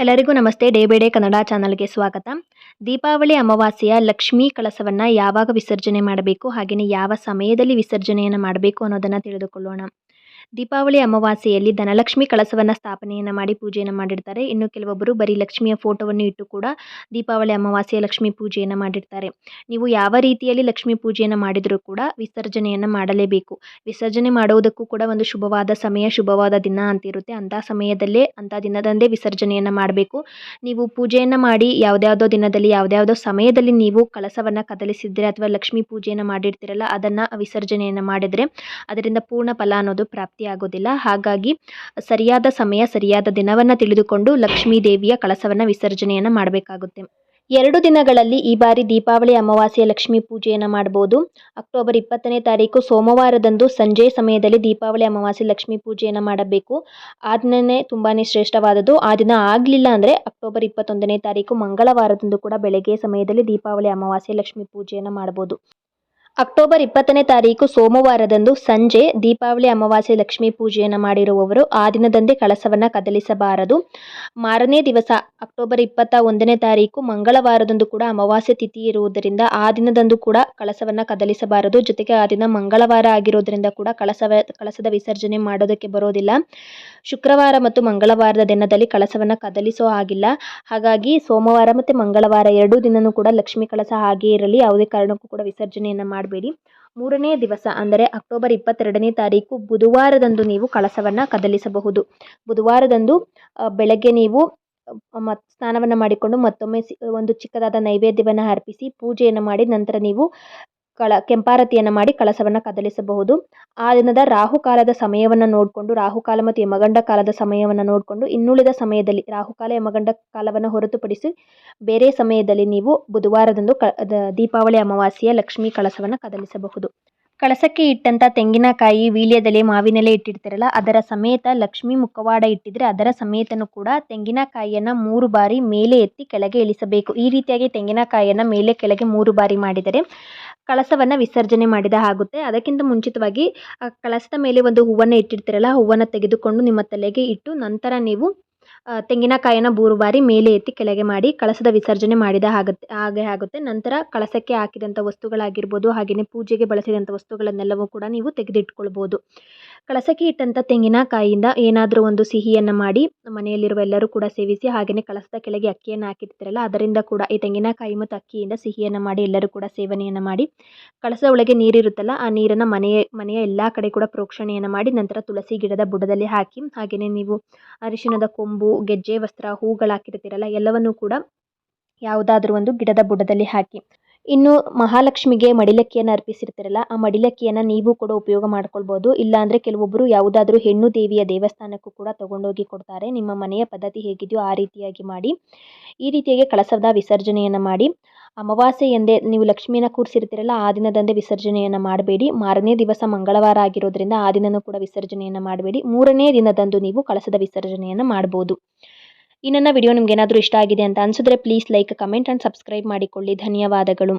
ಎಲ್ಲರಿಗೂ ನಮಸ್ತೆ. Day by day Kannada ಚಾನಲ್ಗೆ ಸ್ವಾಗತ. ದೀಪಾವಳಿ ಅಮಾವಾಸ್ಯೆಯ ಲಕ್ಷ್ಮೀ ಕಳಸವನ್ನು ಯಾವಾಗ ವಿಸರ್ಜನೆ ಮಾಡಬೇಕು ಹಾಗೆಯೇ ಯಾವ ಸಮಯದಲ್ಲಿ ವಿಸರ್ಜನೆಯನ್ನು ಮಾಡಬೇಕು ಅನ್ನೋದನ್ನು ತಿಳಿದುಕೊಳ್ಳೋಣ. ದೀಪಾವಳಿ ಅಮಾವಾಸ್ಯೆಯಲ್ಲಿ ಧನಲಕ್ಷ್ಮಿ ಕಳಸವನ್ನು ಸ್ಥಾಪನೆಯನ್ನು ಮಾಡಿ ಪೂಜೆಯನ್ನು ಮಾಡಿರ್ತಾರೆ. ಇನ್ನು ಕೆಲವೊಬ್ಬರು ಬರೀ ಲಕ್ಷ್ಮಿಯ ಫೋಟೋವನ್ನು ಇಟ್ಟು ಕೂಡ ದೀಪಾವಳಿ ಅಮಾವಾಸ್ಯೆಯ ಲಕ್ಷ್ಮಿ ಪೂಜೆಯನ್ನು ಮಾಡಿರ್ತಾರೆ. ನೀವು ಯಾವ ರೀತಿಯಲ್ಲಿ ಲಕ್ಷ್ಮಿ ಪೂಜೆಯನ್ನು ಮಾಡಿದರೂ ಕೂಡ ವಿಸರ್ಜನೆಯನ್ನು ಮಾಡಲೇಬೇಕು. ವಿಸರ್ಜನೆ ಮಾಡುವುದಕ್ಕೂ ಕೂಡ ಒಂದು ಶುಭವಾದ ಸಮಯ, ಶುಭವಾದ ದಿನ ಅಂತಿರುತ್ತೆ ಅಂಥ ಸಮಯದಲ್ಲೇ, ಅಂಥ ದಿನದಂದೇ ವಿಸರ್ಜನೆಯನ್ನು ಮಾಡಬೇಕು. ನೀವು ಪೂಜೆಯನ್ನು ಮಾಡಿ ಯಾವುದ್ಯಾವುದೋ ದಿನದಲ್ಲಿ, ಯಾವುದ್ಯಾವುದೋ ಸಮಯದಲ್ಲಿ ನೀವು ಕಳಸವನ್ನು ಕದಲಿಸಿದ್ರೆ ಅಥವಾ ಲಕ್ಷ್ಮಿ ಪೂಜೆಯನ್ನು ಮಾಡಿರ್ತೀರಲ್ಲ, ಅದನ್ನು ವಿಸರ್ಜನೆಯನ್ನು ಮಾಡಿದರೆ ಅದರಿಂದ ಪೂರ್ಣ ಫಲ ಅನ್ನೋದು ಪ್ರಾಪ್ತಿ ಆಗೋದಿಲ್ಲ. ಹಾಗಾಗಿ ಸರಿಯಾದ ಸಮಯ, ಸರಿಯಾದ ದಿನವನ್ನು ತಿಳಿದುಕೊಂಡು ಲಕ್ಷ್ಮೀ ದೇವಿಯ ಕಳಸವನ್ನು ವಿಸರ್ಜನೆಯನ್ನು ಮಾಡಬೇಕಾಗುತ್ತೆ. ಎರಡು ದಿನಗಳಲ್ಲಿ ಈ ಬಾರಿ ದೀಪಾವಳಿ ಅಮಾವಾಸ್ಯೆ ಲಕ್ಷ್ಮೀ ಪೂಜೆಯನ್ನು ಮಾಡ್ಬೋದು. ಅಕ್ಟೋಬರ್ ಇಪ್ಪತ್ತನೇ ತಾರೀಕು ಸೋಮವಾರದಂದು ಸಂಜೆ ಸಮಯದಲ್ಲಿ ದೀಪಾವಳಿ ಅಮಾವಾಸ್ಯೆ ಲಕ್ಷ್ಮೀ ಪೂಜೆಯನ್ನು ಮಾಡಬೇಕು. ಆ ದಿನನೇ ತುಂಬಾ ಶ್ರೇಷ್ಠವಾದದ್ದು. ಆ ದಿನ ಆಗಲಿಲ್ಲ ಅಂದರೆ ಅಕ್ಟೋಬರ್ ಇಪ್ಪತ್ತೊಂದನೇ ತಾರೀಕು ಮಂಗಳವಾರದಂದು ಕೂಡ ಬೆಳಗ್ಗೆ ಸಮಯದಲ್ಲಿ ದೀಪಾವಳಿ ಅಮಾವಾಸ್ಯೆ ಲಕ್ಷ್ಮೀ ಪೂಜೆಯನ್ನು ಮಾಡ್ಬೋದು. ಅಕ್ಟೋಬರ್ ಇಪ್ಪತ್ತನೇ ತಾರೀಕು ಸೋಮವಾರದಂದು ಸಂಜೆ ದೀಪಾವಳಿ ಅಮಾವಾಸ್ಯೆ ಲಕ್ಷ್ಮೀ ಪೂಜೆಯನ್ನು ಮಾಡಿರುವವರು ಆ ದಿನದಂದೇ ಕಳಸವನ್ನು ಕದಲಿಸಬಾರದು. ಮಾರನೇ ದಿವಸ ಅಕ್ಟೋಬರ್ ಇಪ್ಪತ್ತ ಒಂದನೇ ತಾರೀಕು ಮಂಗಳವಾರದಂದು ಕೂಡ ಅಮಾವಾಸ್ಯೆ ತಿಥಿ ಇರುವುದರಿಂದ ಆ ದಿನದಂದು ಕೂಡ ಕಳಸವನ್ನು ಕದಲಿಸಬಾರದು. ಜೊತೆಗೆ ಆ ದಿನ ಮಂಗಳವಾರ ಆಗಿರೋದರಿಂದ ಕೂಡ ಕಳಸವ, ಕಳಸದ ವಿಸರ್ಜನೆ ಮಾಡೋದಕ್ಕೆ ಬರೋದಿಲ್ಲ. ಶುಕ್ರವಾರ ಮತ್ತು ಮಂಗಳವಾರದ ದಿನದಲ್ಲಿ ಕಳಸವನ್ನು ಕದಲಿಸೋ ಆಗಿಲ್ಲ ಹಾಗಾಗಿ ಸೋಮವಾರ ಮತ್ತು ಮಂಗಳವಾರ ಎರಡೂ ದಿನವೂ ಕೂಡ ಲಕ್ಷ್ಮೀ ಕಳಸ ಹಾಗೇ ಇರಲಿ. ಯಾವುದೇ ಕಾರಣಕ್ಕೂ ಕೂಡ ವಿಸರ್ಜನೆಯನ್ನು ಮಾಡಬೇಡಿ. ಮೂರನೇ ದಿವಸ, ಅಂದರೆ ಅಕ್ಟೋಬರ್ ಇಪ್ಪತ್ತೆರಡನೇ ತಾರೀಕು, ಬುಧವಾರದಂದು ನೀವು ಕಳಸವನ್ನು ಕದಲಿಸಬಹುದು. ಬುಧವಾರದಂದು ಬೆಳಗ್ಗೆ ನೀವು ಮತ್, ಸ್ನಾನವನ್ನು ಮಾಡಿಕೊಂಡು ಮತ್ತೊಮ್ಮೆ ಒಂದು ಚಿಕ್ಕದಾದ ನೈವೇದ್ಯವನ್ನು ಅರ್ಪಿಸಿ, ಪೂಜೆಯನ್ನು ಮಾಡಿ ನಂತರ ನೀವು ಕಳ, ಕೆಂಪಾರತಿಯನ್ನು ಮಾಡಿ ಕಳಸವನ್ನು ಕದಲಿಸಬಹುದು. ಆ ದಿನದ ರಾಹುಕಾಲದ ಸಮಯವನ್ನು ನೋಡಿಕೊಂಡು, ರಾಹುಕಾಲ ಮತ್ತು ಯಮಗಂಡ ಕಾಲದ ಸಮಯವನ್ನು ನೋಡಿಕೊಂಡು, ಇನ್ನುಳಿದ ಸಮಯದಲ್ಲಿ, ರಾಹುಕಾಲ, ಯಮಗಂಡ ಕಾಲವನ್ನು ಹೊರತುಪಡಿಸಿ ಬೇರೆ ಸಮಯದಲ್ಲಿ ನೀವು ಬುಧವಾರದಂದು ಕ ದೀಪಾವಳಿ ಅಮಾವಾಸ್ಯೆಯ ಲಕ್ಷ್ಮೀ ಕಳಸವನ್ನು ಕದಲಿಸಬಹುದು. ಕಳಸಕ್ಕೆ ಇಟ್ಟಂಥ ತೆಂಗಿನಕಾಯಿ ವೀಳ್ಯದೆಲೆ ಮಾವಿನೆಲೆ ಇಟ್ಟಿರ್ತಾರಲ್ಲ, ಅದರ ಸಮೇತ ಲಕ್ಷ್ಮಿ ಮುಖವಾಡ ಇಟ್ಟಿದ್ರೆ ಅದರ ಸಮೇತನೂ ಕೂಡ ತೆಂಗಿನಕಾಯಿಯನ್ನು ಮೂರು ಬಾರಿ ಮೇಲೆ ಎತ್ತಿ ಕೆಳಗೆ ಇಳಿಸಬೇಕು. ಈ ರೀತಿಯಾಗಿ ತೆಂಗಿನಕಾಯಿಯನ್ನ ಮೇಲೆ ಕೆಳಗೆ ಮೂರು ಬಾರಿ ಮಾಡಿದರೆ ಕಳಸವನ್ನು ವಿಸರ್ಜನೆ ಮಾಡಿದ ಆಗುತ್ತೆ. ಅದಕ್ಕಿಂತ ಮುಂಚಿತವಾಗಿ ಕಳಸದ ಮೇಲೆ ಒಂದು ಹೂವನ್ನು ಇಟ್ಟಿರ್ತೀರಲ್ಲ ಹೂವನ್ನು ತೆಗೆದುಕೊಂಡು ನಿಮ್ಮ ತಲೆಗೆ ಇಟ್ಟು ನಂತರ ನೀವು ತೆಂಗಿನಕಾಯಿನ ಬೂರು ಬಾರಿ ಮೇಲೆ ಎತ್ತಿ ಕೆಳಗೆ ಮಾಡಿ ಕಳಸದ ವಿಸರ್ಜನೆ ಮಾಡಿದ ಆಗುತ್ತೆ ಹಾಗೆ ಆಗುತ್ತೆ. ನಂತರ ಕಳಸಕ್ಕೆ ಹಾಕಿದಂಥ ವಸ್ತುಗಳಾಗಿರ್ಬೋದು, ಹಾಗೆಯೇ ಪೂಜೆಗೆ ಬಳಸಿದಂಥ ವಸ್ತುಗಳನ್ನೆಲ್ಲವೂ ಕೂಡ ನೀವು ತೆಗೆದಿಟ್ಕೊಳ್ಬೋದು. ಕಳಸಕ್ಕೆ ಇಟ್ಟಂಥ ತೆಂಗಿನಕಾಯಿಯಿಂದ ಏನಾದರೂ ಒಂದು ಸಿಹಿಯನ್ನು ಮಾಡಿ ಮನೆಯಲ್ಲಿರುವ ಎಲ್ಲರೂ ಕೂಡ ಸೇವಿಸಿ, ಹಾಗೆಯೇ ಕಳಸದ ಕೆಳಗೆ ಅಕ್ಕಿಯನ್ನು ಹಾಕಿರ್ತಿರಲ್ಲ, ಅದರಿಂದ ಕೂಡ ಈ ತೆಂಗಿನಕಾಯಿ ಮತ್ತು ಅಕ್ಕಿಯಿಂದ ಸಿಹಿಯನ್ನು ಮಾಡಿ ಎಲ್ಲರೂ ಕೂಡ ಸೇವನೆಯನ್ನು ಮಾಡಿ, ಕಳಸದ ಒಳಗೆ ನೀರಿರುತ್ತಲ್ಲ, ಆ ನೀರನ್ನು ಮನೆಯ ಮನೆಯ ಎಲ್ಲ ಕಡೆ ಕೂಡ ಪ್ರೋಕ್ಷಣೆಯನ್ನು ಮಾಡಿ, ನಂತರ ತುಳಸಿ ಗಿಡದ ಬುಡದಲ್ಲಿ ಹಾಕಿ, ಹಾಗೆಯೇ ನೀವು ಅರಿಶಿಣದ ಕೊಂಬು ಗೆಜ್ಜೆ ವಸ್ತ್ರ ಹೂಗಳು ಹಾಕಿರ್ತೀರಲ್ಲ ಎಲ್ಲವನ್ನೂ ಕೂಡ ಯಾವುದಾದ್ರೂ ಒಂದು ಗಿಡದ ಬುಡದಲ್ಲಿ ಹಾಕಿ ಇನ್ನು ಮಹಾಲಕ್ಷ್ಮಿಗೆ ಮಡಿಲಕ್ಕಿಯನ್ನು ಅರ್ಪಿಸಿರ್ತೀರಲ್ಲ, ಆ ಮಡಿಲಕ್ಕಿಯನ್ನು ನೀವು ಕೂಡ ಉಪಯೋಗ ಮಾಡ್ಕೊಳ್ಬೋದು. ಇಲ್ಲಾಂದರೆ ಕೆಲವೊಬ್ಬರು ಯಾವುದಾದ್ರೂ ಹೆಣ್ಣು ದೇವಿಯ ದೇವಸ್ಥಾನಕ್ಕೂ ಕೂಡ ತಗೊಂಡೋಗಿ ಕೊಡ್ತಾರೆ. ನಿಮ್ಮ ಮನೆಯ ಪದ್ಧತಿ ಹೇಗಿದೆಯೋ ಆ ರೀತಿಯಾಗಿ ಮಾಡಿ. ಈ ರೀತಿಯಾಗಿ ಕಳಸದ ವಿಸರ್ಜನೆಯನ್ನು ಮಾಡಿ. ಅಮಾವಾಸ್ಯೆ ಎಂದೇ ನೀವು ಲಕ್ಷ್ಮಿಯನ್ನು ಕೂರಿಸಿರ್ತೀರಲ್ಲ, ಆ ದಿನದಂದೇ ವಿಸರ್ಜನೆಯನ್ನು ಮಾಡಬೇಡಿ. ಮಾರನೇ ದಿವಸ ಮಂಗಳವಾರ ಆಗಿರೋದ್ರಿಂದ ಆ ದಿನನೂ ಕೂಡ ವಿಸರ್ಜನೆಯನ್ನು ಮಾಡಬೇಡಿ. ಮೂರನೇ ದಿನದಂದು ನೀವು ಕಳಸದ ವಿಸರ್ಜನೆಯನ್ನು ಮಾಡ್ಬೋದು. ಈ ನನ್ನ ವಿಡಿಯೋ ನಿಮ್ಗೆ ಏನಾದರೂ ಇಷ್ಟ ಆಗಿದೆ ಅಂತ ಅನ್ಸಿದ್ರೆ please like comment and subscribe ಮಾಡಿಕೊಳ್ಳಿ. ಧನ್ಯವಾದಗಳು.